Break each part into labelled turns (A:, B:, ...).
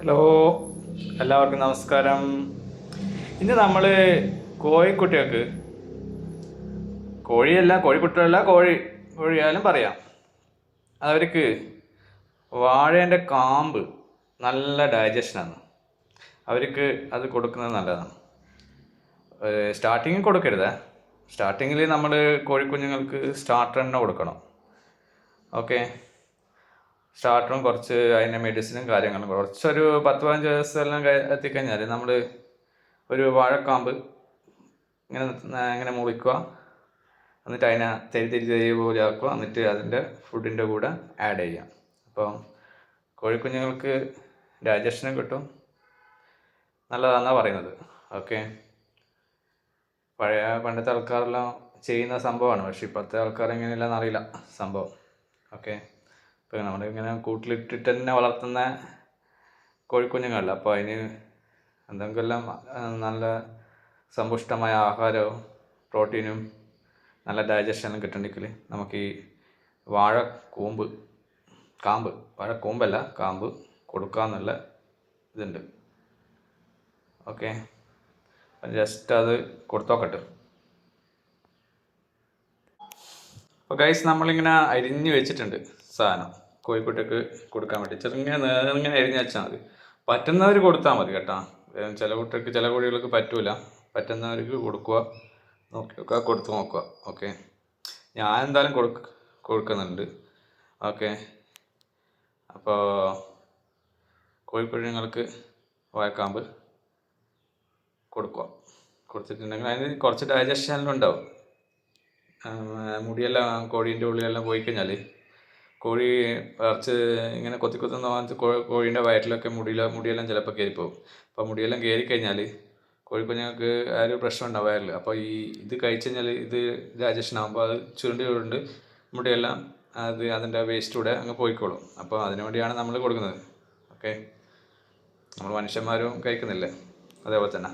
A: Hello എല്ലാവർക്കും നമസ്കാരം. ഇന്ന് നമ്മൾ കോഴിക്കുട്ടികൾക്ക് കോഴിയല്ല കോഴിക്കുട്ടികളല്ല കോഴി കോഴിയാലും പറയാം. അവർക്ക് വാഴേന്റെ കാമ്പ് നല്ല ഡൈജഷനാണ് അവർക്ക് അത് കൊടുക്കുന്നത് നല്ലതാണ്. സ്റ്റാർട്ടിങ്ങിൽ കൊടുക്കരുത്. സ്റ്റാർട്ടിങ്ങിൽ നമ്മൾ കോഴിക്കുഞ്ഞുങ്ങൾക്ക് സ്റ്റാർട്ടർ തന്നെ കൊടുക്കണം. ഓക്കെ സ്റ്റാർട്ടറും കുറച്ച് അതിന്റെ മെഡിസിനും കാര്യങ്ങളും. കുറച്ചൊരു പത്ത് പതിനഞ്ച് ദിവസമെല്ലാം കഴി എത്തിക്കഴിഞ്ഞാൽ നമ്മൾ ഒരു വാഴക്കാമ്പ് ഇങ്ങനെ ഇങ്ങനെ മുറിക്കുക. എന്നിട്ട് അതിനെ തെരി തെരി തെരി പോലെ ആക്കുക. എന്നിട്ട് അതിന്റെ ഫുഡിന്റെ കൂടെ ആഡ് ചെയ്യാം അപ്പം കോഴിക്കുഞ്ഞുങ്ങൾക്ക് ഡൈജഷനും കിട്ടും. നല്ലതാണെന്നാണ് പറയുന്നത്. ഓക്കെ പഴയ പണ്ടത്തെ ആൾക്കാരെല്ലാം ചെയ്യുന്ന സംഭവമാണ്. പക്ഷെ ഇപ്പോഴത്തെ ആൾക്കാർ എങ്ങനെയല്ലാന്നറിയില്ല സംഭവം. ഓക്കെ ഇപ്പോൾ നമ്മളിങ്ങനെ കൂട്ടിലിട്ടിട്ട് തന്നെ വളർത്തുന്ന കോഴിക്കുഞ്ഞുങ്ങളല്ല. അപ്പോൾ അതിന് എന്തെങ്കിലും നല്ല സമ്പുഷ്ടമായ ആഹാരവും പ്രോട്ടീനും നല്ല ഡൈജഷനും കിട്ടണമെങ്കിൽ നമുക്ക് ഈ വാഴ കൂമ്പ് കാമ്പ് വാഴ കൂമ്പല്ല കാമ്പ് കൊടുക്കാന്നുള്ള ഇതുണ്ട്. ഓക്കെ. ജസ്റ്റ് അത് കൊടുത്തോക്കട്ടെ. അപ്പോൾ ഗൈസ് നമ്മളിങ്ങനെ അരിഞ്ഞ് വെച്ചിട്ടുണ്ട് സാധനം. കോഴിക്കുട്ടിക്ക് കൊടുക്കാൻ വേണ്ടി. ചെറുങ്ങനെ ഇങ്ങനെ എഴുതി വെച്ചാൽ മതി. പറ്റുന്നവർ കൊടുത്താൽ മതി കേട്ടോ. ചില കുട്ടികൾക്ക് ചില കോഴികൾക്ക് പറ്റൂല. പറ്റുന്നവർക്ക് കൊടുക്കുക നോക്കിയൊക്കെ കൊടുത്ത് നോക്കുക ഓക്കെ. ഞാൻ എന്തായാലും കൊടുക്ക കൊടുക്കുന്നുണ്ട്. ഓക്കെ. അപ്പോൾ കോഴിക്കുഞ്ഞുങ്ങൾക്ക് വായക്കാമ്പ് കൊടുക്കുക കൊടുത്തിട്ടുണ്ടെങ്കിൽ അതിന് കുറച്ച് ഡൈജഷനിലും ഉണ്ടാവും ആ, മുടിയെല്ലാം കോഴീന്റെ ഉള്ളിലെല്ലാം പോയി കഴിഞ്ഞാൽ കോഴി ഇറച്ചി ഇങ്ങനെ കൊത്തി കൊത്തി വാങ്ങിച്ച് കോ കോഴീന്റെ വയറ്റിലൊക്കെ മുടിയില മുടിയെല്ലാം ചിലപ്പോൾ കയറിപ്പോകും. അപ്പോൾ മുടിയെല്ലാം കയറി കഴിഞ്ഞാൽ കോഴിക്കുഞ്ഞുങ്ങൾക്ക് ആ ഒരു പ്രശ്നം വയറിൽ അപ്പോൾ ഈ ഇത് കഴിച്ചു കഴിഞ്ഞാൽ ഇത് ഡൈജഷൻ ആകുമ്പോൾ അത് ചുരുണ്ടി ചുരുണ്ട് മുടിയെല്ലാം അത് അതിന്റെ വേസ്റ്റൂടെ അങ്ങ് പോയിക്കോളും. അപ്പോൾ അതിനു വേണ്ടിയാണ് നമ്മൾ കൊടുക്കുന്നത്. ഓക്കെ? നമ്മൾ മനുഷ്യന്മാരും കഴിക്കുന്നില്ലേ? അതേപോലെ തന്നെ.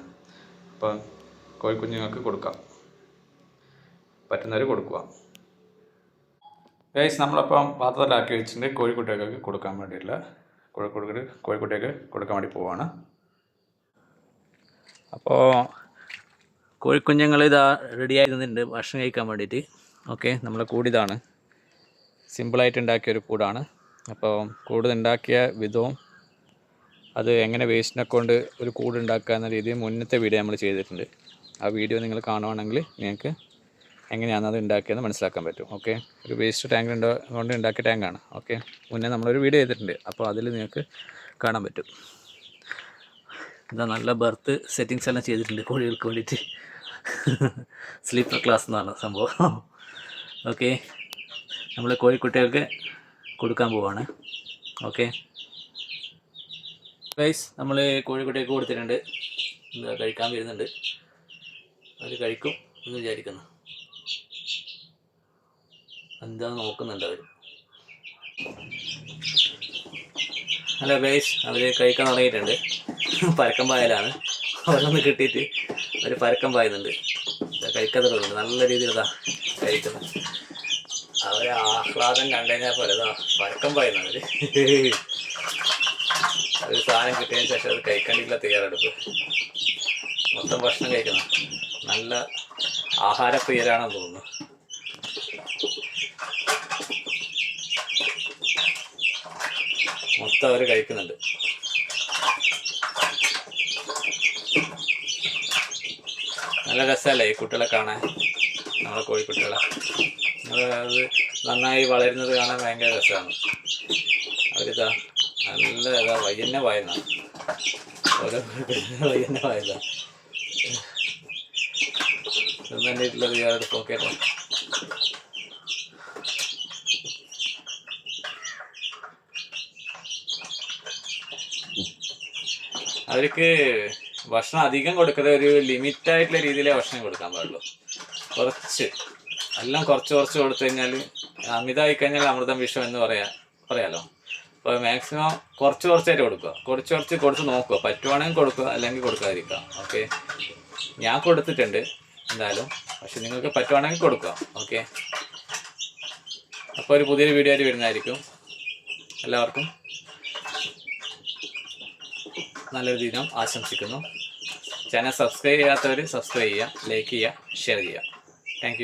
A: അപ്പം കോഴിക്കുഞ്ഞുങ്ങൾക്ക് കൊടുക്കാം. പറ്റുന്നവർ കൊടുക്കുക. ഗൈസ് നമ്മളപ്പം പാത്രത്തിലാക്കി വെച്ചിട്ടുണ്ട്. കോഴിക്കുട്ടികൾക്ക് കൊടുക്കാൻ വേണ്ടിയിട്ടുള്ള കോഴിക്കുട്ടിക്ക് കോഴിക്കുട്ടികൾക്ക് കൊടുക്കാൻ വേണ്ടി പോവാണ്. അപ്പോൾ കോഴിക്കുഞ്ഞുങ്ങൾ ഇതാ റെഡി ആയിരുന്നുണ്ട്. ഭക്ഷണം കഴിക്കാൻ വേണ്ടിയിട്ട്. ഓക്കെ നമ്മളെ കൂടിതാണ് സിമ്പിളായിട്ട് ഉണ്ടാക്കിയ ഒരു കൂടാണ്. അപ്പോൾ കൂട് ഉണ്ടാക്കിയ വിധവും അത് എങ്ങനെ വേസ്റ്റിനെ കൊണ്ട് ഒരു കൂട് ഉണ്ടാക്കുക എന്ന രീതിയിൽ മുന്നത്തെ വീഡിയോ നമ്മൾ ചെയ്തിട്ടുണ്ട്. ആ വീഡിയോ നിങ്ങൾ കാണുവാണെങ്കിൽ നിങ്ങൾക്ക് എങ്ങനെയാണ് അത് ഉണ്ടാക്കിയെന്ന് മനസ്സിലാക്കാൻ പറ്റും. ഓക്കെ ഒരു വേസ്റ്റ് ടാങ്ക് കൊണ്ട് ഉണ്ടാക്കിയ ടാങ്കാണ് ഓക്കെ മുന്നേ നമ്മളൊരു വീഡിയോ ചെയ്തിട്ടുണ്ട്. അപ്പോൾ അതിൽ നിങ്ങൾക്ക് കാണാൻ പറ്റും. എന്താ നല്ല ബർത്ത് സെറ്റിങ്സ് എല്ലാം ചെയ്തിട്ടുണ്ട് കോഴികൾക്ക് വേണ്ടിയിട്ട്. സ്ലീപ്പർ ക്ലാസ് എന്നാണ് സംഭവം. ഓക്കെ നമ്മൾ കോഴിക്കുട്ടികൾക്ക് കൊടുക്കാൻ പോവാണ്. ഓക്കെ ഗൈസ് നമ്മൾ കോഴിക്കുട്ടികൾക്ക് കൊടുത്തിട്ടുണ്ട്. കഴിക്കാൻ വരുന്നുണ്ട്. അവർ കഴിക്കും എന്ന് വിചാരിക്കുന്നു. എന്താ നോക്കുന്നുണ്ട് അവർ ഹലോ ഗൈസ് അവർ കഴിക്കാൻ തുടങ്ങിയിട്ടുണ്ട് പരക്കം പായലാണ്. അവരൊന്ന് കിട്ടിയിട്ട് അവർ പരക്കം പായുന്നുണ്ട്. കഴിക്കാൻ നല്ല രീതിയിൽ ഇതാ കഴിക്കുന്നത് അവർ ആഹ്ലാദം കണ്ടുകഴിഞ്ഞാൽ പോലെ ഇതാ പരക്കം പായുന്നവർ അവർ സാധനം കിട്ടിയതിന് ശേഷം അത് കഴിക്കാണ്ടില്ല തയ്യാറെടുപ്പ്. മൊത്തം ഭക്ഷണം കഴിക്കണം. നല്ല ആഹാര പ്രിയരാണെന്ന് തോന്നുന്നു. മൊത്തം അവർ കഴിക്കുന്നുണ്ട്. നല്ല രസമല്ലേ ഈ കുട്ടികളെ കാണാൻ? നമ്മളെ കോഴിക്കുട്ടികളെ. അത് നന്നായി വളരുന്നത് കാണാൻ ഭയങ്കര രസമാണ്. അവരിതാ നല്ല ഇതാ വയ്യന്നെ വായന ഓരോ വയ്യന്നെ വായന തിന്നേണ്ടിട്ടുള്ളത് ഇയാളുടെ പോക്കറ്റ് അവർക്ക് ഭക്ഷണം അധികം കൊടുക്കാതെ ഒരു ലിമിറ്റ് ആയിട്ടുള്ള രീതിയിലേ ഭക്ഷണം കൊടുക്കാൻ പാടുള്ളൂ. കുറച്ച്. എല്ലാം കുറച്ച് കുറച്ച് കൊടുത്തു കഴിഞ്ഞാൽ അമിതമായി കഴിഞ്ഞാൽ അമൃതം വിഷം എന്ന് പറയാ പറയാലോ. അപ്പോൾ മാക്സിമം കുറച്ച് കുറച്ചായിട്ട് കൊടുക്കുക. കുറച്ച് കുറച്ച് കൊടുത്ത് നോക്കുക. പറ്റുവാണെങ്കിൽ കൊടുക്കുക അല്ലെങ്കിൽ കൊടുക്കാതിരിക്കുക. ഓക്കെ ഞാൻ കൊടുത്തിട്ടുണ്ട് എന്തായാലും. പക്ഷെ നിങ്ങൾക്ക് പറ്റുവാണെങ്കിൽ കൊടുക്കുക. ഓക്കെ അപ്പോൾ ഒരു പുതിയൊരു വീഡിയോ ആയിട്ട് വരുന്നതായിരിക്കും. എല്ലാവർക്കും നല്ലൊരു ദിനം ആശംസിക്കുന്നു. ചാനൽ സബ്സ്ക്രൈബ് ചെയ്യാത്തവർ സബ്സ്ക്രൈബ് ചെയ്യുക ലൈക്ക് ചെയ്യുക ഷെയർ ചെയ്യുക. താങ്ക്